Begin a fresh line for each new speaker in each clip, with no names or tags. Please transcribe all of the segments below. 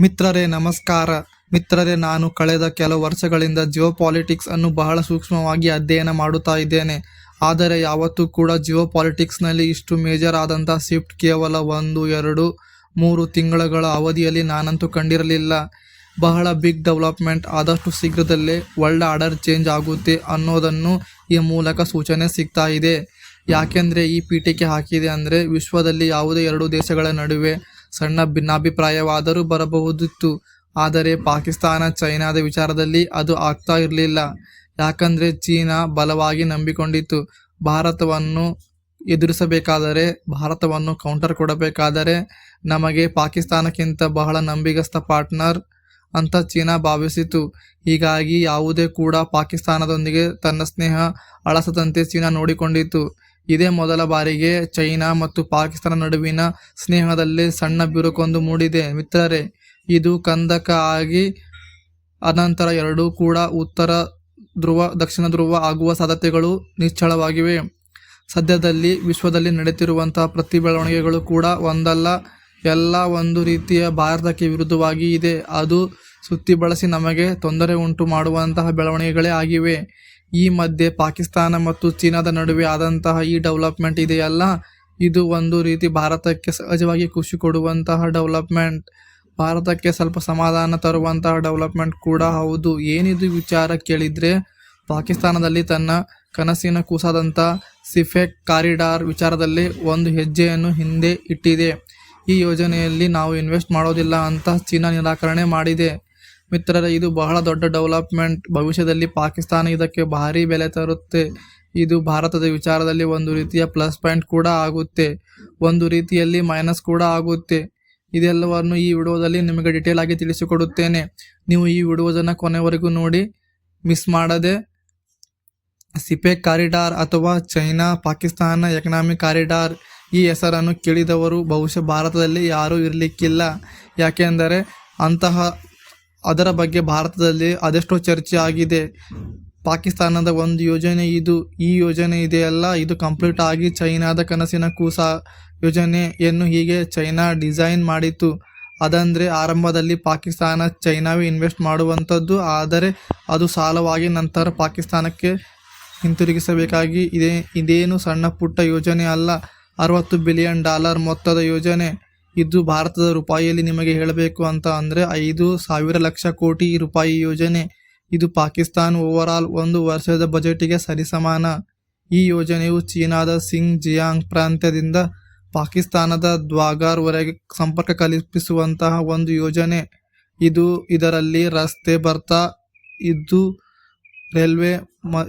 ಮಿತ್ರರೇ, ನಮಸ್ಕಾರ. ಮಿತ್ರರೇ, ನಾನು ಕಳೆದ ಕೆಲವು ವರ್ಷಗಳಿಂದ ಜಿಯೋ ಪಾಲಿಟಿಕ್ಸ್ ಅನ್ನು ಬಹಳ ಸೂಕ್ಷ್ಮವಾಗಿ ಅಧ್ಯಯನ ಮಾಡುತ್ತಾ ಇದ್ದೇನೆ. ಆದರೆ ಯಾವತ್ತೂ ಕೂಡ ಜಿಯೋ ಪಾಲಿಟಿಕ್ಸ್ನಲ್ಲಿ ಇಷ್ಟು ಮೇಜರ್ ಆದಂಥ ಶಿಫ್ಟ್ ಕೇವಲ ಒಂದು, ಎರಡು, ಮೂರು ತಿಂಗಳುಗಳ ಅವಧಿಯಲ್ಲಿ ನಾನಂತೂ ಕಂಡಿರಲಿಲ್ಲ. ಬಹಳ ಬಿಗ್ ಡೆವಲಪ್ಮೆಂಟ್, ಆದಷ್ಟು ಶೀಘ್ರದಲ್ಲೇ ವರ್ಲ್ಡ್ ಆರ್ಡರ್ ಚೇಂಜ್ ಆಗುತ್ತೆ ಅನ್ನೋದನ್ನು ಈ ಮೂಲಕ ಸೂಚನೆ ಸಿಗ್ತಾ ಇದೆ. ಯಾಕೆಂದರೆ ಈ ಪೀಠಿಕೆ ಹಾಕಿದೆ ಅಂದರೆ ವಿಶ್ವದಲ್ಲಿ ಯಾವುದೇ ಎರಡು ದೇಶಗಳ ನಡುವೆ ಸಣ್ಣ ಭಿನ್ನಾಭಿಪ್ರಾಯವಾದರೂ ಬರಬಹುದಿತ್ತು. ಆದರೆ ಪಾಕಿಸ್ತಾನ ಚೈನಾದ ವಿಚಾರದಲ್ಲಿ ಅದು ಆಗ್ತಾ ಇರಲಿಲ್ಲ. ಯಾಕಂದರೆ ಚೀನಾ ಬಲವಾಗಿ ನಂಬಿಕೊಂಡಿತ್ತು. ಭಾರತವನ್ನು ಎದುರಿಸಬೇಕಾದರೆ, ಭಾರತವನ್ನು ಕೌಂಟರ್ ಕೊಡಬೇಕಾದರೆ ನಮಗೆ ಪಾಕಿಸ್ತಾನಕ್ಕಿಂತ ಬಹಳ ನಂಬಿಗಸ್ತ ಪಾರ್ಟ್ನರ್ ಅಂತ ಚೀನಾ ಭಾವಿಸಿತು. ಹೀಗಾಗಿ ಯಾವುದೇ ಕೂಡ ಪಾಕಿಸ್ತಾನದೊಂದಿಗೆ ತನ್ನ ಸ್ನೇಹ ಅಳಸದಂತೆ ಚೀನಾ ನೋಡಿಕೊಂಡಿತು ಇದೇ ಮೊದಲ ಬಾರಿಗೆ ಚೈನಾ ಮತ್ತು ಪಾಕಿಸ್ತಾನ ನಡುವಿನ ಸ್ನೇಹದಲ್ಲಿ ಸಣ್ಣ ಬಿರುಕೊಂದು ಮೂಡಿದೆ. ಮಿತ್ರರೇ, ಇದು ಕಂದಕ ಆಗಿ ಅನಂತರ ಎರಡೂ ಕೂಡ ಉತ್ತರ ಧ್ರುವ, ದಕ್ಷಿಣ ಧ್ರುವ ಆಗುವ ಸಾಧ್ಯತೆಗಳು ನಿಚ್ಚಳವಾಗಿವೆ. ಸದ್ಯದಲ್ಲಿ ವಿಶ್ವದಲ್ಲಿ ನಡೆಯುತ್ತಿರುವಂತಹ ಪ್ರತಿ ಬೆಳವಣಿಗೆಗಳು ಕೂಡ ಒಂದಲ್ಲ, ಎಲ್ಲ ಒಂದು ರೀತಿಯ ಭಾರತಕ್ಕೆ ವಿರುದ್ಧವಾಗಿ ಇದೆ. ಅದು ಸುತ್ತಿ ಬಳಸಿ ನಮಗೆ ತೊಂದರೆ ಉಂಟು ಮಾಡುವಂತಹ ಬೆಳವಣಿಗೆಗಳೇ ಆಗಿವೆ. ಈ ಮಧ್ಯೆ ಪಾಕಿಸ್ತಾನ ಮತ್ತು ಚೀನಾದ ನಡುವೆ ಆದಂತಹ ಈ ಡೆವಲಪ್ಮೆಂಟ್ ಇದೆಯಲ್ಲ? ಇದು ಒಂದು ರೀತಿ ಭಾರತಕ್ಕೆ ಸಹಜವಾಗಿ ಖುಷಿ ಕೊಡುವಂತಹ ಡೆವಲಪ್ಮೆಂಟ್ ಭಾರತಕ್ಕೆ ಸ್ವಲ್ಪ ಸಮಾಧಾನ ತರುವಂತಹ ಡೆವಲಪ್ಮೆಂಟ್ ಕೂಡ ಹೌದು. ಏನಿದು ವಿಚಾರ ಕೇಳಿದರೆ, ಪಾಕಿಸ್ತಾನದಲ್ಲಿ ತನ್ನ ಕನಸಿನ ಕೂಸಾದಂಥ ಸಿಫೆಕ್ ಕಾರಿಡಾರ್ ವಿಚಾರದಲ್ಲಿ ಒಂದು ಹೆಜ್ಜೆಯನ್ನು ಹಿಂದೆ ಇಟ್ಟಿದೆ. ಈ ಯೋಜನೆಯಲ್ಲಿ ನಾವು ಇನ್ವೆಸ್ಟ್ ಮಾಡೋದಿಲ್ಲ ಅಂತ ಚೀನಾ ನಿರಾಕರಣೆ ಮಾಡಿದೆ. ಮಿತ್ರರೇ, ಇದು ಬಹಳ ದೊಡ್ಡ ಡೆವಲಪ್ಮೆಂಟ್. ಭವಿಷ್ಯದಲ್ಲಿ ಪಾಕಿಸ್ತಾನ ಇದಕ್ಕೆ ಭಾರಿ ಬೆಲೆ ತರುತ್ತೆ. ಇದು ಭಾರತದ ವಿಚಾರದಲ್ಲಿ ಒಂದು ರೀತಿಯ ಪ್ಲಸ್ ಪಾಯಿಂಟ್ ಕೂಡ ಆಗುತ್ತೆ. ಒಂದು ರೀತಿಯಲ್ಲಿ ಮೈನಸ್ ಕೂಡ ಆಗುತ್ತೆ. ಇದೆಲ್ಲವನ್ನು ಈ ವಿಡಿಯೋದಲ್ಲಿ ನಿಮಗೆ ಡಿಟೇಲ್ ಆಗಿ ತಿಳಿಸಿಕೊಡುತ್ತೇನೆ. ನೀವು ಈ ವಿಡಿಯೋದನ್ನು ಕೊನೆವರೆಗೂ ನೋಡಿ, ಮಿಸ್ ಮಾಡದೆ ಸಿಪೆಕ್ ಕಾರಿಡಾರ್ ಅಥವಾ ಚೈನಾ ಪಾಕಿಸ್ತಾನ ಎಕನಾಮಿಕ್ ಕಾರಿಡಾರ್ ಈ ಹೆಸರನ್ನು ಕೇಳಿದವರು. ಬಹುಶಃ ಭಾರತದಲ್ಲಿ ಯಾರೂ ಇರಲಿಕ್ಕಿಲ್ಲ. ಯಾಕೆಂದರೆ ಅಂತಹ ಅದರ ಬಗ್ಗೆ ಭಾರತದಲ್ಲಿ ಅದೆಷ್ಟೋ ಚರ್ಚೆ ಆಗಿದೆ. ಪಾಕಿಸ್ತಾನದ ಒಂದು ಯೋಜನೆ ಇದು, ಈ ಯೋಜನೆ ಇದೆಯಲ್ಲ ಇದು ಕಂಪ್ಲೀಟ್ ಆಗಿ ಚೈನಾದ ಕನಸಿನ ಕೂಸ ಯೋಜನೆಯನ್ನು ಹೀಗೆ ಚೈನಾ ಡಿಸೈನ್ ಮಾಡಿತು ಅದಂದರೆ ಆರಂಭದಲ್ಲಿ ಪಾಕಿಸ್ತಾನ ಚೈನಾವೇ ಇನ್ವೆಸ್ಟ್ ಮಾಡುವಂಥದ್ದು, ಆದರೆ ಅದು ಸಾಲವಾಗಿ ನಂತರ ಪಾಕಿಸ್ತಾನಕ್ಕೆ ಹಿಂತಿರುಗಿಸಬೇಕಾಗಿ ಇದೇ. ಇದೇನು ಸಣ್ಣ ಪುಟ್ಟ ಯೋಜನೆ ಅಲ್ಲ, ಅರವತ್ತು ಬಿಲಿಯನ್ ಡಾಲರ್ ಮೊತ್ತದ ಯೋಜನೆ. ಇದು ಭಾರತದ ರೂಪಾಯಿಯಲ್ಲಿ ನಿಮಗೆ ಹೇಳಬೇಕು ಅಂತ ಅಂದರೆ ಐದು ಸಾವಿರ ಲಕ್ಷ ಕೋಟಿ ರೂಪಾಯಿ ಯೋಜನೆ. ಇದು ಪಾಕಿಸ್ತಾನ್ ಓವರಾಲ್ ಒಂದು ವರ್ಷದ ಬಜೆಟಿಗೆ ಸರಿಸಮಾನ. ಈ ಯೋಜನೆಯು ಚೀನಾದ ಸಿಂಗ್ ಜಿಯಾಂಗ್ ಪ್ರಾಂತ್ಯದಿಂದ ಪಾಕಿಸ್ತಾನದ ದ್ವಾಗಾರ್ವರೆಗೆ ಸಂಪರ್ಕ ಕಲ್ಪಿಸುವಂತಹ ಒಂದು ಯೋಜನೆ. ಇದು ಇದರಲ್ಲಿ ರಸ್ತೆ ಬರ್ತಾ ಇದ್ದು, ರೈಲ್ವೆ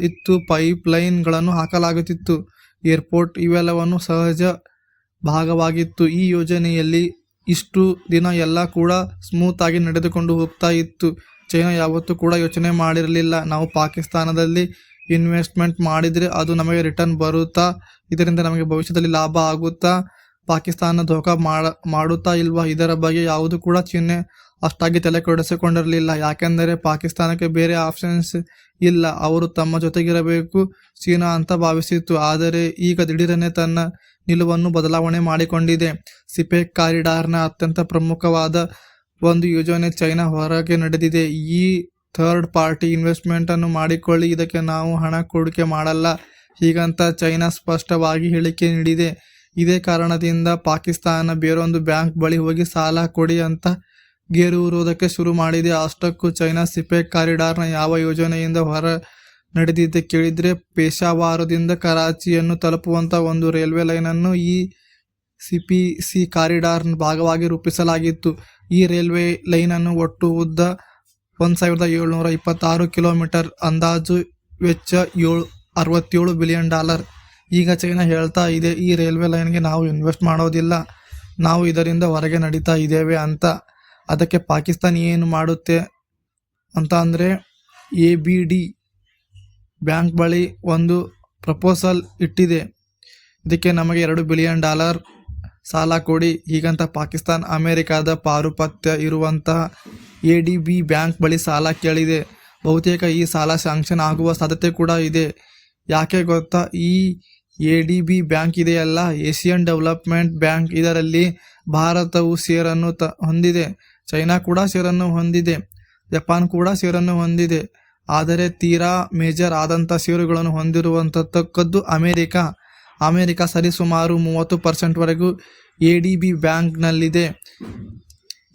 ಇತ್ತು ಪೈಪ್ ಲೈನ್ಗಳನ್ನು ಹಾಕಲಾಗುತ್ತಿತ್ತು. ಏರ್ಪೋರ್ಟ್ ಇವೆಲ್ಲವನ್ನು ಸಹಜ ಭಾಗವಾಗಿತ್ತು. ಈ ಯೋಜನೆಯಲ್ಲಿ ಇಷ್ಟು ದಿನ ಎಲ್ಲ ಕೂಡ ಸ್ಮೂತ್ ಆಗಿ ನಡೆದುಕೊಂಡು ಹೋಗ್ತಾ ಇತ್ತು. ಚೈನಾ ಯಾವತ್ತೂ ಕೂಡ ಯೋಚನೆ ಮಾಡಿರಲಿಲ್ಲ. ನಾವು ಪಾಕಿಸ್ತಾನದಲ್ಲಿ ಇನ್ವೆಸ್ಟ್ಮೆಂಟ್ ಮಾಡಿದರೆ ಅದು ನಮಗೆ ರಿಟರ್ನ್ ಬರುತ್ತಾ? ಇದರಿಂದ ನಮಗೆ ಭವಿಷ್ಯದಲ್ಲಿ ಲಾಭ ಆಗುತ್ತಾ? ಪಾಕಿಸ್ತಾನ ಧೋಕಾ ಮಾಡ, ಮಾಡುತ್ತಾ ಇಲ್ವಾ? ಇದರ ಬಗ್ಗೆ ಯಾವುದು ಕೂಡ ಚಿಹ್ನೆ ಅಷ್ಟಾಗಿ ತಲೆ ಕೆಡಿಸಿಕೊಂಡಿರಲಿಲ್ಲ. ಯಾಕೆಂದರೆ ಪಾಕಿಸ್ತಾನಕ್ಕೆ ಬೇರೆ ಆಪ್ಷನ್ಸ್ ಇಲ್ಲ. ಅವರು ತಮ್ಮ ಜೊತೆಗಿರಬೇಕು. ಚೀನಾ ಅಂತ ಭಾವಿಸಿತ್ತು. ಆದರೆ ಈಗ ದಿಢೀರನೇ ತನ್ನ ನಿಲುವನ್ನು ಬದಲಾವಣೆ ಮಾಡಿಕೊಂಡಿದೆ. ಸಿಪೆಕ್ ಕಾರಿಡಾರ್ನ ಅತ್ಯಂತ ಪ್ರಮುಖವಾದ ಒಂದು ಯೋಜನೆ ಚೈನಾ ಹೊರಗೆ ನಡೆದಿದೆ. ಈ ಥರ್ಡ್ ಪಾರ್ಟಿ ಇನ್ವೆಸ್ಟ್ಮೆಂಟನ್ನು ಮಾಡಿಕೊಳ್ಳಿ, ಇದಕ್ಕೆ ನಾವು ಹಣ ಹೂಡಿಕೆ ಮಾಡಲ್ಲ. ಹೀಗಂತ ಚೈನಾ ಸ್ಪಷ್ಟವಾಗಿ ಹೇಳಿಕೆ ನೀಡಿದೆ. ಇದೇ ಕಾರಣದಿಂದ ಪಾಕಿಸ್ತಾನ ಬೇರೊಂದು ಬ್ಯಾಂಕ್ ಬಳಿ ಹೋಗಿ ಸಾಲ ಕೊಡಿ ಅಂತ ಗೇರುವುದಕ್ಕೆ ಶುರು ಮಾಡಿದೆ. ಅಷ್ಟಕ್ಕೂ ಚೈನಾ ಸಿಪೆಕ್ ಕಾರಿಡಾರ್ನ ಯಾವ ಯೋಜನೆಯಿಂದ ಹೊರ ನಡೆದಿದ್ದೆ ಕೇಳಿದರೆ ಪೇಶಾವಾರದಿಂದ ಕರಾಚಿಯನ್ನು ತಲುಪುವಂಥ ಒಂದು ರೈಲ್ವೆ ಲೈನನ್ನು ಈ ಸಿ ಪಿ ಸಿ ಕಾರಿಡಾರ್ನ ಭಾಗವಾಗಿ ರೂಪಿಸಲಾಗಿತ್ತು. ಈ ರೈಲ್ವೆ ಲೈನನ್ನು ಒಟ್ಟು ಉದ್ದ ಒಂದು ಸಾವಿರದ ಏಳ್ನೂರ ಇಪ್ಪತ್ತಾರು ಕಿಲೋಮೀಟರ್ ಅಂದಾಜು ವೆಚ್ಚ ಏಳು, ಅರವತ್ತೇಳು ಬಿಲಿಯನ್ ಡಾಲರ್. ಈಗ ಚೈನಾ ಹೇಳ್ತಾ ಇದೆ, ಈ ರೈಲ್ವೆ ಲೈನ್ಗೆ ನಾವು ಇನ್ವೆಸ್ಟ್ ಮಾಡೋದಿಲ್ಲ, ನಾವು ಇದರಿಂದ ಹೊರಗೆ ನಡೀತಾ ಇದ್ದೇವೆ ಅಂತ. ಅದಕ್ಕೆ ಪಾಕಿಸ್ತಾನ ಏನು ಮಾಡುತ್ತೆ ಅಂತ ಅಂದರೆ ಎ ಬಿ ಡಿ ಬ್ಯಾಂಕ್ ಬಳಿ ಒಂದು ಪ್ರಪೋಸಲ್ ಇಟ್ಟಿದೆ. ಇದಕ್ಕೆ ನಮಗೆ ಎರಡು ಬಿಲಿಯನ್ ಡಾಲರ್ ಸಾಲ ಕೊಡಿ. ಹೀಗಂತ ಪಾಕಿಸ್ತಾನ, ಅಮೇರಿಕಾದ ಪಾರುಪತ್ಯ ಇರುವಂತಹ ಎ ಡಿ ಬಿ ಬ್ಯಾಂಕ್ ಬಳಿ ಸಾಲ ಕೇಳಿದೆ. ಬಹುತೇಕ ಈ ಸಾಲ ಸ್ಯಾಂಕ್ಷನ್ ಆಗುವ ಸಾಧ್ಯತೆ ಕೂಡ ಇದೆ. ಯಾಕೆ ಗೊತ್ತಾ? ಈ ಎ ಡಿ ಬಿ ಬ್ಯಾಂಕ್ ಇದೆಯಲ್ಲ, ಏಷಿಯನ್ ಡೆವಲಪ್ಮೆಂಟ್ ಬ್ಯಾಂಕ್. ಇದರಲ್ಲಿ ಭಾರತವು ಷೇರನ್ನು ತ, ಹೊಂದಿದೆ. ಚೈನಾ ಕೂಡ ಷೇರನ್ನು ಹೊಂದಿದೆ. ಜಪಾನ್ ಕೂಡ ಷೇರನ್ನು ಹೊಂದಿದೆ. ಆದರೆ ತೀರಾ ಮೇಜರ್ ಆದಂಥ ಷೇರುಗಳನ್ನು ಹೊಂದಿರುವಂಥಕ್ಕದ್ದು ಅಮೇರಿಕ. ಅಮೇರಿಕ ಸರಿಸುಮಾರು ಮೂವತ್ತು ಪರ್ಸೆಂಟ್ವರೆಗೂ ಎ ಡಿ ಬಿ ಬ್ಯಾಂಕ್ನಲ್ಲಿದೆ.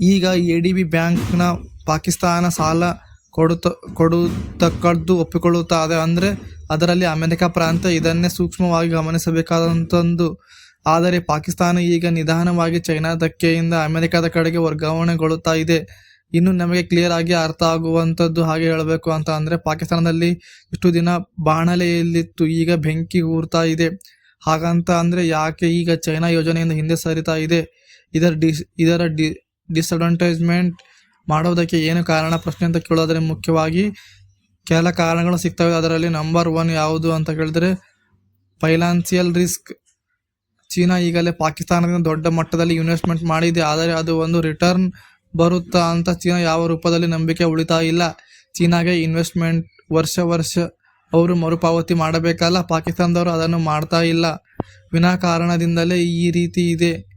ಈಗ ಎ ಡಿ ಬಿ ಬ್ಯಾಂಕ್ನ ಪಾಕಿಸ್ತಾನ ಸಾಲ ಕೊಡುತ್ತ, ಕೊಡುತ್ತಕ್ಕದ್ದು ಒಪ್ಪಿಕೊಳ್ಳುತ್ತದೆ ಅಂದರೆ ಅದರಲ್ಲಿ ಅಮೆರಿಕ ಪ್ರಾಂತ ಇದನ್ನೇ ಸೂಕ್ಷ್ಮವಾಗಿ ಗಮನಿಸಬೇಕಾದಂಥದ್ದು. ಆದರೆ ಪಾಕಿಸ್ತಾನ ಈಗ ನಿಧಾನವಾಗಿ ಚೈನಾ ಧಕ್ಕೆಯಿಂದ ಅಮೆರಿಕದ ಕಡೆಗೆ ವರ್ಗಾವಣೆಗೊಳ್ಳುತ್ತಾ ಇದೆ. ಇನ್ನು ನಮಗೆ ಕ್ಲಿಯರ್ ಆಗಿ ಅರ್ಥ ಆಗುವಂಥದ್ದು ಹಾಗೆ ಹೇಳಬೇಕು ಅಂತ ಅಂದರೆ ಪಾಕಿಸ್ತಾನದಲ್ಲಿ ಇಷ್ಟು ದಿನ ಬಾಣಲೆಯಲ್ಲಿತ್ತು, ಈಗ ಬೆಂಕಿ ಊರ್ತಾ ಇದೆ. ಹಾಗಂತ ಅಂದರೆ ಯಾಕೆ ಈಗ ಚೈನಾ ಯೋಜನೆಯಿಂದ ಹಿಂದೆ ಸರಿತಾ ಇದೆ? ಇದರ ಡಿಸ್ ಇದರ ಡಿ ಮಾಡೋದಕ್ಕೆ ಏನು ಕಾರಣ? ಪ್ರಶ್ನೆ ಅಂತ ಕೇಳೋದ್ರೆ ಮುಖ್ಯವಾಗಿ ಕೆಲ ಕಾರಣಗಳು ಸಿಗ್ತವೆ. ಅದರಲ್ಲಿ ನಂಬರ್ ಒನ್ ಯಾವುದು ಅಂತ ಕೇಳಿದ್ರೆ ಫೈನಾನ್ಸಿಯಲ್ ರಿಸ್ಕ್ ಚೀನಾ ಈಗಲೇ ಪಾಕಿಸ್ತಾನದಿಂದ ದೊಡ್ಡ ಮಟ್ಟದಲ್ಲಿ ಇನ್ವೆಸ್ಟ್ಮೆಂಟ್ ಮಾಡಿದೆ. ಆದರೆ ಅದು ಒಂದು ರಿಟರ್ನ್ ಬರುತ್ತಾ ಅಂತ ಚೀನಾ ಯಾವ ರೂಪದಲ್ಲಿ ನಂಬಿಕೆ ಉಳಿತಾ ಇಲ್ಲ. ಚೀನಾಗೆ ಇನ್ವೆಸ್ಟ್ಮೆಂಟ್ ವರ್ಷ ವರ್ಷ ಅವರು ಮರುಪಾವತಿ ಮಾಡಬೇಕಲ್ಲ. ಪಾಕಿಸ್ತಾನದವರು ಅದನ್ನು ಮಾಡ್ತಾ ಇಲ್ಲ. ವಿನಾಕಾರಣದಿಂದಲೇ ಈ ರೀತಿ ಇದೆ.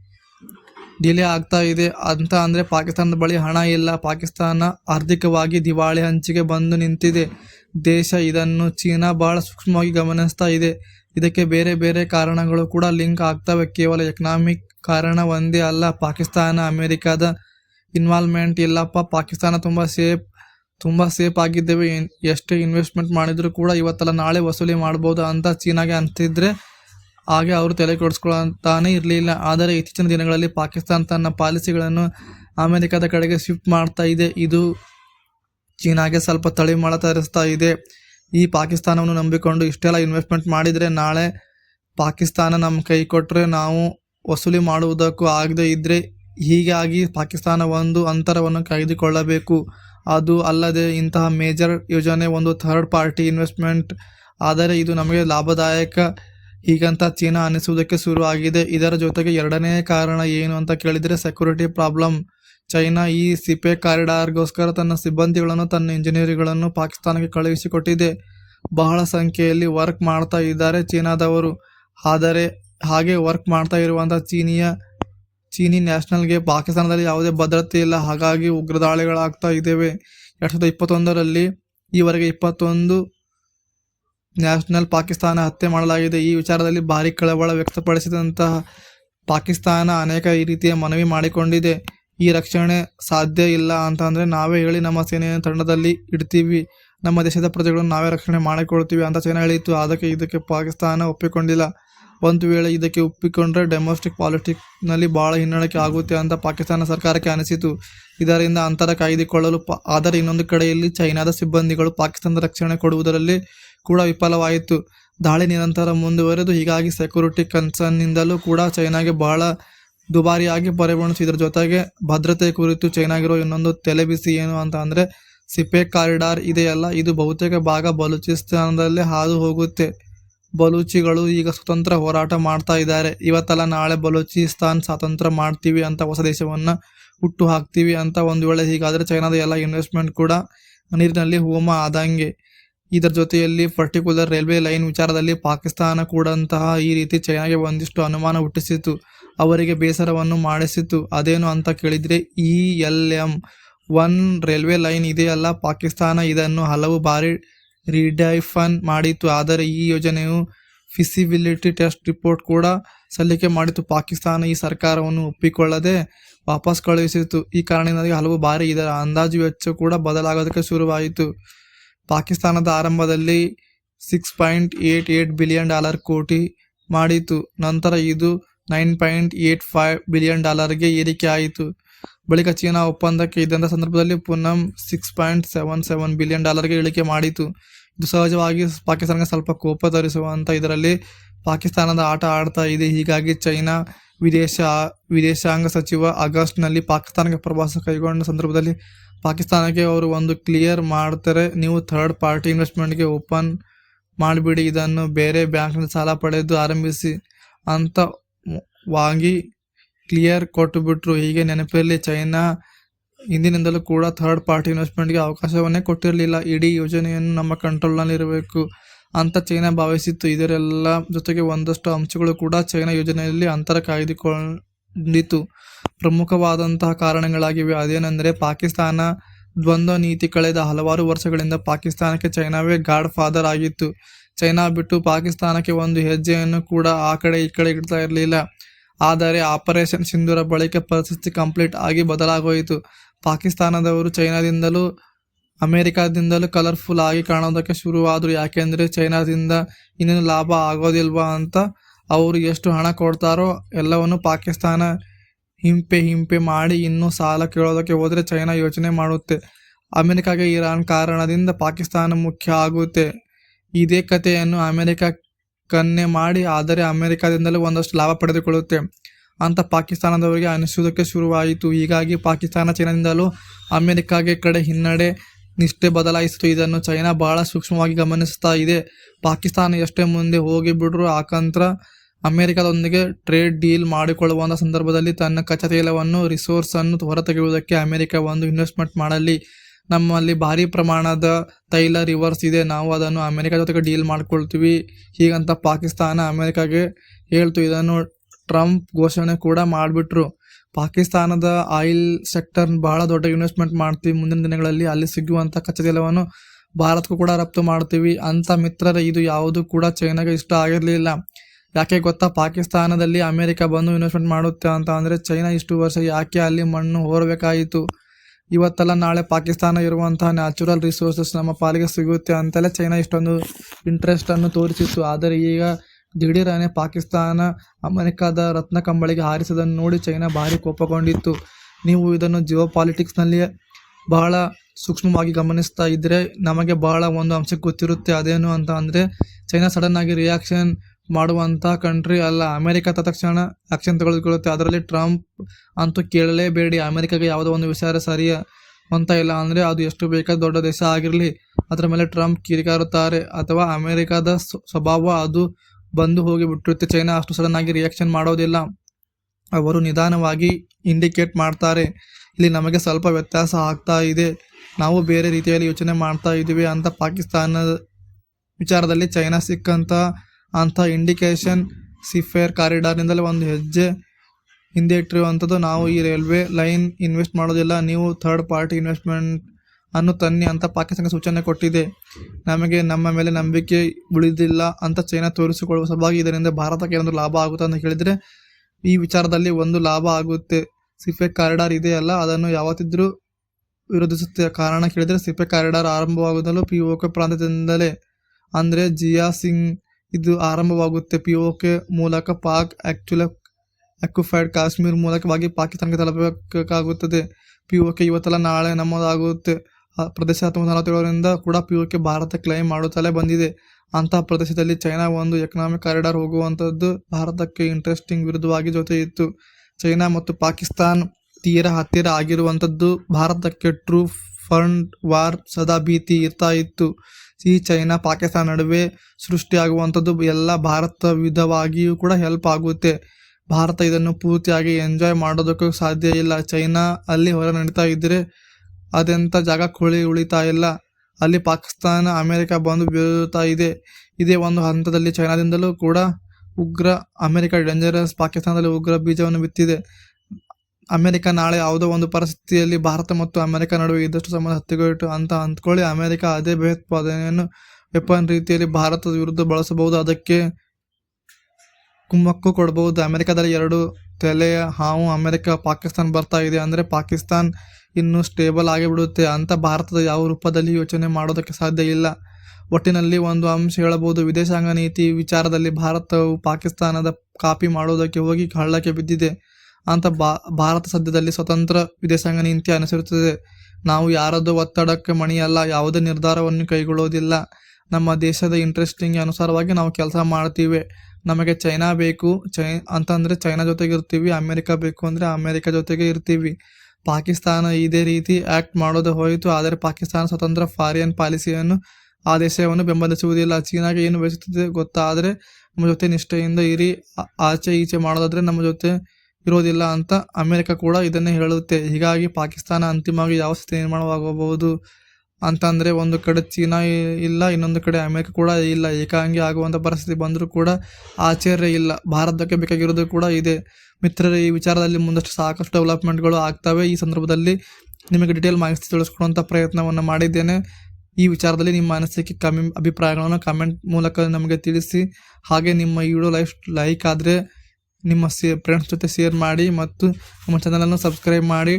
ಡಿಲೇ ಆಗ್ತಾ ಇದೆ ಅಂತ ಅಂದರೆ ಪಾಕಿಸ್ತಾನದ ಬಳಿ ಹಣ ಇಲ್ಲ. ಪಾಕಿಸ್ತಾನ ಆರ್ಥಿಕವಾಗಿ ದಿವಾಳಿ ಹಂಚಿಗೆ ಬಂದು ನಿಂತಿದೆ. ದೇಶ ಇದನ್ನು ಚೀನಾ ಬಹಳ ಸೂಕ್ಷ್ಮವಾಗಿ ಗಮನಿಸ್ತಾ ಇದೆ. ಇದಕ್ಕೆ ಬೇರೆ ಬೇರೆ ಕಾರಣಗಳು ಕೂಡ ಲಿಂಕ್ ಆಗ್ತವೆ. ಕೇವಲ ಎಕನಾಮಿಕ್ ಕಾರಣ ಒಂದೇ ಅಲ್ಲ. ಪಾಕಿಸ್ತಾನ, ಅಮೇರಿಕಾದ ಇನ್ವಾಲ್ವ್ಮೆಂಟ್ ಇಲ್ಲಪ್ಪ ಪಾಕಿಸ್ತಾನ ತುಂಬ ಸೇಫ್ ತುಂಬ ಸೇಫ್ ಆಗಿದ್ದೇವೆ. ಎಷ್ಟು ಇನ್ವೆಸ್ಟ್ಮೆಂಟ್ ಮಾಡಿದರೂ ಕೂಡ ಇವತ್ತಲ್ಲ ನಾಳೆ ವಸೂಲಿ ಮಾಡ್ಬೋದು ಅಂತ ಚೀನಾಗೆ ಅಂತಿದ್ದರೆ ಹಾಗೆ ಅವರು ತಲೆ ಕೆಡಿಸ್ಕೊಳ್ತಾನೆ ಇರಲಿಲ್ಲ. ಆದರೆ ಇತ್ತೀಚಿನ ದಿನಗಳಲ್ಲಿ ಪಾಕಿಸ್ತಾನ ತನ್ನ ಪಾಲಿಸಿಗಳನ್ನು ಅಮೆರಿಕದ ಕಡೆಗೆ ಶಿಫ್ಟ್ ಮಾಡ್ತಾ ಇದೆ. ಇದು ಚೀನಾಗೆ ಸ್ವಲ್ಪ ತಳಿಮಳ ತರಿಸ್ತಾ ಇದೆ. ಈ ಪಾಕಿಸ್ತಾನವನ್ನು ನಂಬಿಕೊಂಡು ಇಷ್ಟೆಲ್ಲ ಇನ್ವೆಸ್ಟ್ಮೆಂಟ್ ಮಾಡಿದರೆ ನಾಳೆ ಪಾಕಿಸ್ತಾನ ನಮ್ಮ ಕೈ ಕೊಟ್ಟರೆ ನಾವು ವಸೂಲಿ ಮಾಡುವುದಕ್ಕೂ ಆಗದೆ ಇದ್ದರೆ ಹೀಗಾಗಿ ಪಾಕಿಸ್ತಾನ ಒಂದು ಅಂತರವನ್ನು ಕಾಯ್ದುಕೊಳ್ಳಬೇಕು. ಅದು ಅಲ್ಲದೆ ಇಂತಹ ಮೇಜರ್ ಯೋಜನೆ, ಒಂದು ಥರ್ಡ್ ಪಾರ್ಟಿ ಇನ್ವೆಸ್ಟ್ಮೆಂಟ್. ಆದರೆ ಇದು ನಮಗೆ ಲಾಭದಾಯಕ. ಹೀಗಂತ ಚೀನಾ ಅನಿಸುವುದಕ್ಕೆ ಶುರು ಆಗಿದೆ ಇದರ ಜೊತೆಗೆ ಎರಡನೇ ಕಾರಣ ಏನು ಅಂತ ಕೇಳಿದರೆ ಸೆಕ್ಯೂರಿಟಿ ಪ್ರಾಬ್ಲಮ್. ಚೈನಾ ಈ ಸಿಪೆ ಕಾರಿಡಾರ್ಗೋಸ್ಕರ ತನ್ನ ಸಿಬ್ಬಂದಿಗಳನ್ನು, ತನ್ನ ಇಂಜಿನಿಯರ್ಗಳನ್ನು ಪಾಕಿಸ್ತಾನಕ್ಕೆ ಕಳುಹಿಸಿಕೊಟ್ಟಿದೆ. ಬಹಳ ಸಂಖ್ಯೆಯಲ್ಲಿ ವರ್ಕ್ ಮಾಡ್ತಾ ಇದ್ದಾರೆ ಚೀನಾದವರು. ಆದರೆ ಹಾಗೆ ವರ್ಕ್ ಮಾಡ್ತಾ ಇರುವಂಥ ಚೀನಿಯ ಚೀನಿ ನ್ಯಾಷನಲ್ಗೆ ಪಾಕಿಸ್ತಾನದಲ್ಲಿ ಯಾವುದೇ ಭದ್ರತೆ ಇಲ್ಲ. ಹಾಗಾಗಿ ಉಗ್ರ ದಾಳಿಗಳಾಗ್ತಾ ಇದ್ದೇವೆ. ಎರಡು ಸಾವಿರದ ಇಪ್ಪತ್ತೊಂದರಲ್ಲಿ ಈವರೆಗೆ ಇಪ್ಪತ್ತೊಂದು ನ್ಯಾಷನಲ್ ಪಾಕಿಸ್ತಾನ ಹತ್ಯೆ ಮಾಡಲಾಗಿದೆ. ಈ ವಿಚಾರದಲ್ಲಿ ಭಾರಿ ಕಳವಳ ವ್ಯಕ್ತಪಡಿಸಿದಂತಹ ಪಾಕಿಸ್ತಾನ ಅನೇಕ ಈ ರೀತಿಯ ಮನವಿ ಮಾಡಿಕೊಂಡಿದೆ. ಈ ರಕ್ಷಣೆ ಸಾಧ್ಯ ಇಲ್ಲ ಅಂತ ಅಂದರೆ ನಾವೇ ಹೇಳಿ ನಮ್ಮ ಸೇನೆಯ ತಂಡದಲ್ಲಿ ಇಡ್ತೀವಿ. ನಮ್ಮ ದೇಶದ ಪ್ರಜೆಗಳನ್ನು ನಾವೇ ರಕ್ಷಣೆ ಮಾಡಿಕೊಳ್ತೀವಿ ಅಂತ ಸೇನೆ ಹೇಳಿತ್ತು. ಅದಕ್ಕೆ ಇದಕ್ಕೆ ಪಾಕಿಸ್ತಾನ ಒಪ್ಪಿಕೊಂಡಿಲ್ಲ. ಒಂದು ವೇಳೆ ಇದಕ್ಕೆ ಒಪ್ಪಿಕೊಂಡ್ರೆ ಡೊಮೆಸ್ಟಿಕ್ ಪಾಲಿಟಿಕ್ನಲ್ಲಿ ಭಾಳ ಹಿನ್ನಡೆಕೆ ಆಗುತ್ತೆ ಅಂತ ಪಾಕಿಸ್ತಾನ ಸರ್ಕಾರಕ್ಕೆ ಅನಿಸಿತು. ಇದರಿಂದ ಅಂತರ ಕಾಯ್ದುಕೊಳ್ಳಲು ಆದರೆ ಇನ್ನೊಂದು ಕಡೆಯಲ್ಲಿ ಚೈನಾದ ಸಿಬ್ಬಂದಿಗಳು ಪಾಕಿಸ್ತಾನದ ರಕ್ಷಣೆ ಕೊಡುವುದರಲ್ಲಿ ಕೂಡ ವಿಫಲವಾಯಿತು. ದಾಳಿ ನಿರಂತರ ಮುಂದುವರೆದು ಹೀಗಾಗಿ ಸೆಕ್ಯೂರಿಟಿ ಕನ್ಸರ್ನ್ನಿಂದಲೂ ಕೂಡ ಚೈನಾಗೆ ಬಹಳ ದುಬಾರಿಯಾಗಿ ಪರಿಗಣಿಸಿ ಇದರ ಜೊತೆಗೆ ಭದ್ರತೆ ಕುರಿತು ಚೈನಾಗಿರೋ ಇನ್ನೊಂದು ತಲೆಬಿಸಿ ಏನು ಅಂತ ಅಂದರೆ, ಸಿಪೆ ಕಾರಿಡಾರ್ ಇದೆಯಲ್ಲ, ಇದು ಬಹುತೇಕ ಭಾಗ ಬಲೂಚಿಸ್ತಾನದಲ್ಲೇ ಹಾದು ಹೋಗುತ್ತೆ. ಬಲೂಚಿಗಳು ಈಗ ಸ್ವತಂತ್ರ ಹೋರಾಟ ಮಾಡ್ತಾ ಇದ್ದಾರೆ. ಇವತ್ತಲ್ಲ ನಾಳೆ ಬಲೂಚಿಸ್ತಾನ್ ಸ್ವಾತಂತ್ರ್ಯ ಮಾಡ್ತೀವಿ ಅಂತ ಹೊಸ ದೇಶವನ್ನು ಹುಟ್ಟು ಹಾಕ್ತೀವಿ ಅಂತ ಒಂದು ವೇಳೆ ಹೀಗಾದರೆ ಚೈನಾದ ಎಲ್ಲ ಇನ್ವೆಸ್ಟ್ಮೆಂಟ್ ಕೂಡ ನೀರಿನಲ್ಲಿ ಹೋಮ ಆದಂಗೆ. ಇದರ ಜೊತೆಯಲ್ಲಿ ಪರ್ಟಿಕ್ಯುಲರ್ ರೈಲ್ವೆ ಲೈನ್ ವಿಚಾರದಲ್ಲಿ ಪಾಕಿಸ್ತಾನ ಕೂಡಂತಹ ಈ ರೀತಿ ಚೈನಾಗೆ ಒಂದಿಷ್ಟು ಅನುಮಾನ ಹುಟ್ಟಿಸಿತು ಅವರಿಗೆ ಬೇಸರವನ್ನು ಮಾಡಿಸಿತು ಅದೇನು ಅಂತ ಕೇಳಿದರೆ E L M one railway line ಇದೆಯಲ್ಲ, ಪಾಕಿಸ್ತಾನ ಇದನ್ನು ಹಲವು ಬಾರಿ ರಿಡೈಫನ್ ಮಾಡಿತ್ತು. ಆದರೆ ಈ ಯೋಜನೆಯು ಫಿಸಿಬಿಲಿಟಿ ಟೆಸ್ಟ್ ರಿಪೋರ್ಟ್ ಕೂಡ ಸಲ್ಲಿಕೆ ಮಾಡಿತ್ತು. ಪಾಕಿಸ್ತಾನ ಈ ಸರ್ಕಾರವನ್ನು ಒಪ್ಪಿಕೊಳ್ಳದೆ ವಾಪಸ್ ಕಳುಹಿಸಿತು ಈ ಕಾರಣದಿಂದಾಗಿ ಹಲವು ಬಾರಿ ಇದರ ಅಂದಾಜು ವೆಚ್ಚ ಕೂಡ ಬದಲಾಗೋದಕ್ಕೆ ಶುರುವಾಯಿತು. ಪಾಕಿಸ್ತಾನದ ಆರಂಭದಲ್ಲಿ six point eight eight billion dollar crore ಮಾಡಿತು ನಂತರ ಇದು nine point eight five billion ಡಾಲರ್ಗೆ ಏರಿಕೆ ಆಯಿತು. ಬಳಿಕ ಚೀನಾ ಒಪ್ಪಂದಕ್ಕೆ ಇದ್ದಂಥ ಸಂದರ್ಭದಲ್ಲಿ ಪುನಂ six point seven seven billion ಡಾಲರ್ಗೆ ಇಳಿಕೆ ಮಾಡಿತು. ಸಹಜವಾಗಿ ಪಾಕಿಸ್ತಾನಕ್ಕೆ ಸ್ವಲ್ಪ ಕೋಪ ತರಿಸುವಂಥ ಇದರಲ್ಲಿ ಪಾಕಿಸ್ತಾನದ ಆಟ ಆಡ್ತಾ ಇದೆ. ಹೀಗಾಗಿ ಚೈನಾ ವಿದೇಶ, ವಿದೇಶಾಂಗ ಸಚಿವ ಆಗಸ್ಟ್ನಲ್ಲಿ ಪಾಕಿಸ್ತಾನಕ್ಕೆ ಪ್ರವಾಸ ಕೈಗೊಂಡ ಸಂದರ್ಭದಲ್ಲಿ ಪಾಕಿಸ್ತಾನಕ್ಕೆ ಅವರು ಒಂದು ಕ್ಲಿಯರ್ ಮಾಡ್ತಾರೆ, ನೀವು ಥರ್ಡ್ ಪಾರ್ಟಿ ಇನ್ವೆಸ್ಟ್ಮೆಂಟ್ಗೆ ಓಪನ್ ಮಾಡಿಬಿಡಿ, ಇದನ್ನು ಬೇರೆ ಬ್ಯಾಂಕ್ನಲ್ಲಿ ಸಾಲ ಪಡೆದು ಆರಂಭಿಸಿ ಅಂತ ವಾಗಿ ಕ್ಲಿಯರ್ ಕೊಟ್ಟುಬಿಟ್ರು ಹೀಗೆ ನೆನಪಿರಲಿ, ಚೈನಾ ಹಿಂದಿನಿಂದಲೂ ಕೂಡ ಥರ್ಡ್ ಪಾರ್ಟಿ ಇನ್ವೆಸ್ಟ್ಮೆಂಟ್ಗೆ ಅವಕಾಶವನ್ನೇ ಕೊಟ್ಟಿರಲಿಲ್ಲ. ಇಡೀ ಯೋಜನೆಯನ್ನು ನಮ್ಮ ಕಂಟ್ರೋಲ್ನಲ್ಲಿರಬೇಕು ಅಂತ ಚೈನಾ ಭಾವಿಸಿತ್ತು. ಇದರೆಲ್ಲ ಜೊತೆಗೆ ಒಂದಷ್ಟು ಅಂಶಗಳು ಕೂಡ ಚೈನಾ ಯೋಜನೆಯಲ್ಲಿ ಅಂತರ ಕಾಯ್ದುಕೊಂಡಿತು ಪ್ರಮುಖವಾದಂತಹ ಕಾರಣಗಳಾಗಿವೆ. ಅದೇನೆಂದರೆ ಪಾಕಿಸ್ತಾನ ದ್ವಂದ್ವ ನೀತಿ ಕಳೆದ ಹಲವಾರು ವರ್ಷಗಳಿಂದ ಪಾಕಿಸ್ತಾನಕ್ಕೆ ಚೈನಾವೇ ಗಾಡ್ ಫಾದರ್ ಆಗಿತ್ತು. ಚೈನಾ ಬಿಟ್ಟು ಪಾಕಿಸ್ತಾನಕ್ಕೆ ಒಂದು ಹೆಜ್ಜೆಯನ್ನು ಕೂಡ ಆ ಕಡೆ ಈ ಕಡೆ ಇಡ್ತಾ ಇರಲಿಲ್ಲ. ಆದರೆ ಆಪರೇಷನ್ ಸಿಂಧೂರ ಬಳಿಕ ಪರಿಸ್ಥಿತಿ ಕಂಪ್ಲೀಟ್ ಆಗಿ ಬದಲಾಗೋಯಿತು. ಪಾಕಿಸ್ತಾನದವರು ಚೈನಾದಿಂದಲೂ ಅಮೇರಿಕಾದಿಂದಲೂ ಕಲರ್ಫುಲ್ ಆಗಿ ಕಾಣೋದಕ್ಕೆ ಶುರುವಾದರು. ಯಾಕೆಂದರೆ ಚೈನಾದಿಂದ ಇನ್ನೇನು ಲಾಭ ಆಗೋದಿಲ್ವಾ ಅಂತ ಅವರು ಎಷ್ಟು ಹಣ ಕೊಡ್ತಾರೋ ಎಲ್ಲವನ್ನು ಪಾಕಿಸ್ತಾನ ಹಿಂಪೆ ಹಿಂಪೆ ಮಾಡಿ ಇನ್ನೂ ಸಾಲ ಕೇಳೋದಕ್ಕೆ ಹೋದರೆ ಚೈನಾ ಯೋಚನೆ ಮಾಡುತ್ತೆ. ಅಮೆರಿಕಾಗೆ ಇರಾನ್ ಕಾರಣದಿಂದ ಪಾಕಿಸ್ತಾನ ಮುಖ್ಯ ಆಗುತ್ತೆ. ಇದೇ ಕಥೆಯನ್ನು ಅಮೆರಿಕ ಕನ್ನೆ ಮಾಡಿ, ಆದರೆ ಅಮೆರಿಕಾದಿಂದಲೂ ಒಂದಷ್ಟು ಲಾಭ ಪಡೆದುಕೊಳ್ಳುತ್ತೆ. ಅಂತ ಪಾಕಿಸ್ತಾನದವರಿಗೆ ಅನಿಸುವುದಕ್ಕೆ ಶುರುವಾಯಿತು. ಹೀಗಾಗಿ ಪಾಕಿಸ್ತಾನ ಚೀನಾದಿಂದಲೂ ಅಮೆರಿಕಾಗೆ ಕಡೆ ಹಿನ್ನಡೆ ನಿಷ್ಠೆ ಬದಲಾಯಿಸಿತು. ಇದನ್ನು ಚೈನಾ ಬಹಳ ಸೂಕ್ಷ್ಮವಾಗಿ ಗಮನಿಸ್ತಾ ಇದೆ. ಪಾಕಿಸ್ತಾನ ಎಷ್ಟೇ ಮುಂದೆ ಹೋಗಿಬಿಟ್ರು ಆಕಂತ್ರ ಅಮೆರಿಕದೊಂದಿಗೆ ಟ್ರೇಡ್ ಡೀಲ್ ಮಾಡಿಕೊಳ್ಳುವಂಥ ಸಂದರ್ಭದಲ್ಲಿ ತನ್ನ ಕಚ್ಚಾ ತೈಲವನ್ನು ರಿಸೋರ್ಸನ್ನು ಹೊರತೆಗೆಯುವುದಕ್ಕೆ ಅಮೆರಿಕ ಒಂದು ಇನ್ವೆಸ್ಟ್ಮೆಂಟ್ ಮಾಡಲಿ. ನಮ್ಮಲ್ಲಿ ಭಾರಿ ಪ್ರಮಾಣದ ತೈಲ ರಿವರ್ಸ್ ಇದೆ. ನಾವು ಅದನ್ನು ಅಮೆರಿಕ ಜೊತೆಗೆ ಡೀಲ್ ಮಾಡ್ಕೊಳ್ತೀವಿ. ಹೀಗಂತ ಪಾಕಿಸ್ತಾನ ಅಮೆರಿಕಾಗೆ ಹೇಳ್ತು. ಇದನ್ನು ಟ್ರಂಪ್ ಘೋಷಣೆ ಕೂಡ ಮಾಡಿಬಿಟ್ರು. ಪಾಕಿಸ್ತಾನದ ಆಯಿಲ್ ಸೆಕ್ಟರ್ ಬಹಳ ದೊಡ್ಡ ಇನ್ವೆಸ್ಟ್ಮೆಂಟ್ ಮಾಡ್ತೀವಿ. ಮುಂದಿನ ದಿನಗಳಲ್ಲಿ ಅಲ್ಲಿ ಸಿಗುವಂಥ ಕಚ್ಚಾ ಭಾರತಕ್ಕೂ ಕೂಡ ರಫ್ತು ಮಾಡ್ತೀವಿ. ಅಂತ ಮಿತ್ರರ ಇದು ಯಾವುದು ಕೂಡ ಚೈನಾಗೆ ಇಷ್ಟ ಆಗಿರಲಿಲ್ಲ. ಯಾಕೆ ಗೊತ್ತಾ? ಪಾಕಿಸ್ತಾನದಲ್ಲಿ ಅಮೆರಿಕ ಬಂದು ಇನ್ವೆಸ್ಟ್ಮೆಂಟ್ ಮಾಡುತ್ತೆ ಅಂತ ಅಂದರೆ ಚೈನಾ ಇಷ್ಟು ವರ್ಷ ಯಾಕೆ ಅಲ್ಲಿ ಮಣ್ಣು ಹೋರಬೇಕಾಯಿತು? ಇವತ್ತೆಲ್ಲ ನಾಳೆ ಪಾಕಿಸ್ತಾನ ಇರುವಂತಹ ನ್ಯಾಚುರಲ್ ರಿಸೋರ್ಸಸ್ ನಮ್ಮ ಪಾಲಿಗೆ ಸಿಗುತ್ತೆ ಅಂತಲೇ ಚೈನಾ ಇಷ್ಟೊಂದು ಇಂಟ್ರೆಸ್ಟನ್ನು ತೋರಿಸಿತ್ತು. ಆದರೆ ಈಗ ದಿಢೀರನೆ ಪಾಕಿಸ್ತಾನ ಅಮೆರಿಕದ ರತ್ನ ಕಂಬಳಿಗೆ ಹಾರಿಸಿದನ್ನು ನೋಡಿ ಚೈನಾ ಭಾರಿ ಕೋಪಗೊಂಡಿತ್ತು. ನೀವು ಇದನ್ನು ಜಿಯೋ ಪಾಲಿಟಿಕ್ಸ್ನಲ್ಲಿ ಬಹಳ ಸೂಕ್ಷ್ಮವಾಗಿ ಗಮನಿಸ್ತಾ ಇದ್ದರೆ ನಮಗೆ ಬಹಳ ಒಂದು ಅಂಶ ಗೊತ್ತಿರುತ್ತೆ. ಅದೇನು ಅಂತ ಅಂದರೆ ಚೈನಾ ಸಡನ್ ಆಗಿ ರಿಯಾಕ್ಷನ್ ಮಾಡುವಂಥ ಕಂಟ್ರಿ ಅಲ್ಲ. ಅಮೆರಿಕ ತತ್ಕ್ಷಣ ಆಕ್ಷನ್ ತೆಗೆದುಕೊಳ್ಳುತ್ತೆ. ಅದರಲ್ಲಿ ಟ್ರಂಪ್ ಅಂತೂ ಕೇಳಲೇಬೇಡಿ. ಅಮೆರಿಕಾಗೆ ಯಾವುದೋ ಒಂದು ವಿಚಾರ ಸರಿಯ ಅಂತ ಇಲ್ಲ ಅಂದರೆ ಅದು ಎಷ್ಟು ಬೇಕಾದ ದೊಡ್ಡ ದೇಶ ಆಗಿರಲಿ. ಅದರ ಮೇಲೆ ಟ್ರಂಪ್ ಕಿರಿಕಾರುತ್ತಾರೆ. ಅಥವಾ ಅಮೆರಿಕದ ಸ್ವಭಾವ ಅದು ಬಂದು ಹೋಗಿ ಬಿಟ್ಟಿರುತ್ತೆ ಚೈನಾ ಅಷ್ಟು ಸಡನ್ ಆಗಿ ರಿಯಾಕ್ಷನ್ ಮಾಡೋದಿಲ್ಲ. ಅವರು ನಿಧಾನವಾಗಿ ಇಂಡಿಕೇಟ್ ಮಾಡ್ತಾರೆ. ಇಲ್ಲಿ ನಮಗೆ ಸ್ವಲ್ಪ ವ್ಯತ್ಯಾಸ ಆಗ್ತಾ ಇದೆ. ನಾವು ಬೇರೆ ರೀತಿಯಲ್ಲಿ ಯೋಚನೆ ಮಾಡ್ತಾ ಇದ್ದೀವಿ ಅಂತ ಪಾಕಿಸ್ತಾನ ವಿಚಾರದಲ್ಲಿ ಚೈನಾ ಸಿಕ್ಕಂಥ ಅಂಥ ಇಂಡಿಕೇಶನ್ ಸಿಫೇರ್ ಕಾರಿಡಾರ್ನಿಂದಲೇ ಒಂದು ಹೆಜ್ಜೆ ಹಿಂದೆ ಇಟ್ಟಿರುವಂಥದ್ದು. ನಾವು ಈ ರೈಲ್ವೆ ಲೈನ್ ಇನ್ವೆಸ್ಟ್ ಮಾಡೋದಿಲ್ಲ. ನೀವು ಥರ್ಡ್ ಪಾರ್ಟಿ ಇನ್ವೆಸ್ಟ್ಮೆಂಟ್ ಅನ್ನು ತನ್ನಿ ಅಂತ ಪಾಕಿಸ್ತಾನಕ್ಕೆ ಸೂಚನೆ ಕೊಟ್ಟಿದೆ. ನಮಗೆ ನಮ್ಮ ಮೇಲೆ ನಂಬಿಕೆ ಉಳಿದಿಲ್ಲ ಅಂತ ಚೈನಾ ತೋರಿಸಿಕೊಳ್ಳುವ ಸಲುವಾಗಿ ಇದರಿಂದ ಭಾರತಕ್ಕೆ ಏನಾದರೂ ಲಾಭ ಆಗುತ್ತೆ ಅಂತ ಹೇಳಿದರೆ, ಈ ವಿಚಾರದಲ್ಲಿ ಒಂದು ಲಾಭ ಆಗುತ್ತೆ. ಸಿಫೆಕ್ ಕಾರಿಡಾರ್ ಇದೆಯಲ್ಲ ಅದನ್ನು ಯಾವತ್ತಿದ್ರೂ ವಿರೋಧಿಸುತ್ತೆ ಕಾರಣ ಕೇಳಿದರೆ ಸಿಫೆಕ್ ಕಾರಿಡಾರ್ ಆರಂಭವಾಗುವುದಲ್ಲೂ ಪಿ ಓಕೆ ಪ್ರಾಂತ್ಯದಿಂದಲೇ. ಅಂದರೆ ಜಿಯಾ ಸಿಂಗ್, ಇದು ಆರಂಭವಾಗುತ್ತೆ ಪಿ ಓಕೆ ಮೂಲಕ ಪಾಕ್ ಆಕ್ಚುಲ ಅಕ್ಯುಫೈಡ್ ಕಾಶ್ಮೀರ್ ಮೂಲಕವಾಗಿ ಪಾಕಿಸ್ತಾನಕ್ಕೆ ತಲುಪಬೇಕಾಗುತ್ತದೆ. ಪಿ ಓಕೆ ಇವತ್ತೆಲ್ಲ, ನಾಳೆ ನಮ್ಮದಾಗುತ್ತೆ. ಪ್ರದೇಶ ಹತ್ತೊಂಬತ್ತು ನಲವತ್ತೇಳರಿಂದ ಕೂಡ ಪಿ ಓಕೆ ಭಾರತ ಕ್ಲೈಮ್ ಮಾಡುತ್ತಲೇ ಬಂದಿದೆ. ಅಂತಹ ಪ್ರದೇಶದಲ್ಲಿ ಚೈನಾ ಒಂದು ಎಕನಾಮಿಕ್ ಕಾರಿಡಾರ್ ಹೋಗುವಂಥದ್ದು ಭಾರತಕ್ಕೆ ಇಂಟ್ರೆಸ್ಟಿಂಗ್ ವಿರುದ್ಧವಾಗಿ ಜೊತೆ ಇತ್ತು ಚೈನಾ ಮತ್ತು ಪಾಕಿಸ್ತಾನ್ ತೀರ ಹತ್ತಿರ ಆಗಿರುವಂಥದ್ದು ಭಾರತಕ್ಕೆ ಟ್ರೂ ಫಂಡ್ ವಾರ್ ಸದಾ ಭೀತಿ ಇರ್ತಾ ಇತ್ತು. ಈ ಚೈನಾ ಪಾಕಿಸ್ತಾನ ನಡುವೆ ಸೃಷ್ಟಿಯಾಗುವಂಥದ್ದು ಎಲ್ಲ ಭಾರತ ವಿಧವಾಗಿಯೂ ಕೂಡ ಹೆಲ್ಪ್ ಆಗುತ್ತೆ. ಭಾರತ ಇದನ್ನು ಪೂರ್ತಿಯಾಗಿ ಎಂಜಾಯ್ ಮಾಡೋದಕ್ಕೂ ಸಾಧ್ಯ ಇಲ್ಲ. ಚೈನಾ ಅಲ್ಲಿ ಹೊರ ನಡೀತಾ ಇದ್ದರೆ ಅದೆಂಥ ಜಾಗ ಕುಳಿ ಉಳಿತಾ ಇಲ್ಲ. ಅಲ್ಲಿ ಪಾಕಿಸ್ತಾನ, ಅಮೆರಿಕ ಬಂದು ಬೀಳುತ್ತಾ ಇದೆ. ಇದೇ ಒಂದು ಹಂತದಲ್ಲಿ ಚೈನಾದಿಂದಲೂ ಕೂಡ ಉಗ್ರ, ಅಮೆರಿಕ ಡೇಂಜರಸ್ ಪಾಕಿಸ್ತಾನದಲ್ಲಿ ಉಗ್ರ ಬೀಜವನ್ನು ಬಿತ್ತಿದೆ. ಅಮೆರಿಕ ನಾಳೆ ಯಾವುದೋ ಒಂದು ಪರಿಸ್ಥಿತಿಯಲ್ಲಿ ಭಾರತ ಮತ್ತು ಅಮೆರಿಕ ನಡುವೆ ಇದ್ದಷ್ಟು ಸಂಬಂಧ ಇಟ್ಟು ಅಂತ ಅಂದ್ಕೊಳ್ಳಿ ಅಮೆರಿಕ ಅದೇ ಭಯೋತ್ಪಾದನೆಯನ್ನು ವೆಪನ್ ರೀತಿಯಲ್ಲಿ ಭಾರತದ ವಿರುದ್ಧ ಬಳಸಬಹುದು. ಅದಕ್ಕೆ ಕುಮ್ಮಕ್ಕು ಕೊಡಬಹುದು. ಅಮೆರಿಕದಲ್ಲಿ ಎರಡು ತಲೆಯ ಹಾವು ಅಮೆರಿಕ, ಪಾಕಿಸ್ತಾನ ಬರ್ತಾ ಇದೆ. ಅಂದರೆ ಪಾಕಿಸ್ತಾನ್ ಇನ್ನೂ ಸ್ಟೇಬಲ್ ಆಗಿಬಿಡುತ್ತೆ ಅಂತ ಭಾರತದ ಯಾವ ರೂಪದಲ್ಲಿ ಯೋಚನೆ ಮಾಡೋದಕ್ಕೆ ಸಾಧ್ಯ ಇಲ್ಲ. ಒಟ್ಟಿನಲ್ಲಿ ಒಂದು ಅಂಶ ಹೇಳಬಹುದು, ವಿದೇಶಾಂಗ ನೀತಿ ವಿಚಾರದಲ್ಲಿ ಭಾರತವು ಪಾಕಿಸ್ತಾನದ ಕಾಪಿ ಮಾಡೋದಕ್ಕೆ ಹೋಗಿ ಹಳ್ಳಕ್ಕೆ ಬಿದ್ದಿದೆ ಅಂತ ಬಾ ಭಾರತ ಸದ್ಯದಲ್ಲಿ ಸ್ವತಂತ್ರ ವಿದೇಶಾಂಗ ನೀತಿ ಅನುಸರಿಸುತ್ತದೆ. ನಾವು ಯಾರದ್ದು ಒತ್ತಡಕ್ಕೆ ಮಣಿಯಲ್ಲ, ಯಾವುದೇ ನಿರ್ಧಾರವನ್ನು ಕೈಗೊಳ್ಳೋದಿಲ್ಲ ನಮ್ಮ ದೇಶದ ಇಂಟ್ರೆಸ್ಟಿಂಗ್ ಅನುಸಾರವಾಗಿ ನಾವು ಕೆಲಸ ಮಾಡ್ತೀವಿ. ನಮಗೆ ಚೈನಾ ಬೇಕು, ಚೈ, ಅಂತಂದರೆ ಚೈನಾ ಜೊತೆಗೆ ಇರ್ತೀವಿ ಅಮೇರಿಕ ಬೇಕು ಅಂದರೆ ಅಮೇರಿಕಾ ಜೊತೆಗೆ ಇರ್ತೀವಿ. ಪಾಕಿಸ್ತಾನ ಇದೇ ರೀತಿ ಆ್ಯಕ್ಟ್ ಮಾಡೋದು ಹೋಯಿತು. ಆದರೆ ಪಾಕಿಸ್ತಾನ ಸ್ವತಂತ್ರ ಫಾರಿಯನ್ ಪಾಲಿಸಿಯನ್ನು, ಆ ದೇಶವನ್ನು ಬೆಂಬಲಿಸುವುದಿಲ್ಲ. ಚೀನಾಗೆ ಏನು ಬಯಸುತ್ತದೆ ಗೊತ್ತಾದರೆ ನಮ್ಮ ಜೊತೆ ನಿಷ್ಠೆಯಿಂದ ಇರಿ. ಆಚೆ ಈಚೆ ಮಾಡೋದಾದರೆ ನಮ್ಮ ಜೊತೆ ಇರೋದಿಲ್ಲ ಅಂತ ಅಮೆರಿಕ ಕೂಡ ಇದನ್ನೇ ಹೇಳುತ್ತೆ. ಹೀಗಾಗಿ ಪಾಕಿಸ್ತಾನ ಅಂತಿಮವಾಗಿ ಯಾವ ಸ್ಥಿತಿ ನಿರ್ಮಾಣವಾಗಬಹುದು? ಅಂತಂದರೆ ಒಂದು ಕಡೆ ಚೀನಾ ಇಲ್ಲ, ಇನ್ನೊಂದು ಕಡೆ ಅಮೆರಿಕ ಕೂಡ ಇಲ್ಲ. ಏಕಾಂಗಿ ಆಗುವಂಥ ಪರಿಸ್ಥಿತಿ ಬಂದರೂ ಕೂಡ ಆಶ್ಚರ್ಯ ಇಲ್ಲ. ಭಾರತಕ್ಕೆ ಬೇಕಾಗಿರೋದು ಕೂಡ ಇದೆ. ಮಿತ್ರರೇ, ಈ ವಿಚಾರದಲ್ಲಿ ಮುಂದಷ್ಟು ಸಾಕಷ್ಟು ಡೆವಲಪ್ಮೆಂಟ್ಗಳು ಆಗ್ತವೆ. ಈ ಸಂದರ್ಭದಲ್ಲಿ ನಿಮಗೆ ಡಿಟೇಲ್ ಮಾಹಿತಿ ತಿಳಿಸ್ಕೊಡುವಂಥ ಪ್ರಯತ್ನವನ್ನು ಮಾಡಿದ್ದೇನೆ. ಈ ವಿಚಾರದಲ್ಲಿ ನಿಮ್ಮ ಅನಿಸಿಕೆ ಕಮ್ಮಿ ಅಭಿಪ್ರಾಯಗಳನ್ನು ಕಮೆಂಟ್ ಮೂಲಕ ನಮಗೆ ತಿಳಿಸಿ. ಹಾಗೆ ನಿಮ್ಮ ವಿಡಿಯೋ ಲೈಫ್ ಲೈಕ್ ಆದರೆ ನಿಮ್ಮ ಸೇ ಫ್ರೆಂಡ್ಸ್ ಜೊತೆ ಶೇರ್ ಮಾಡಿ ಮತ್ತು ನಮ್ಮ ಚಾನಲನ್ನು ಸಬ್ಸ್ಕ್ರೈಬ್ ಮಾಡಿ.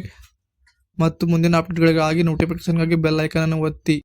ಮತ್ತು ಮುಂದಿನ ಅಪ್ಡೇಟ್ಗಳಿಗಾಗಿ ನೋಟಿಫಿಕೇಷನ್ಗಾಗಿ ಬೆಲ್ ಐಕನನ್ನು ಒತ್ತಿ.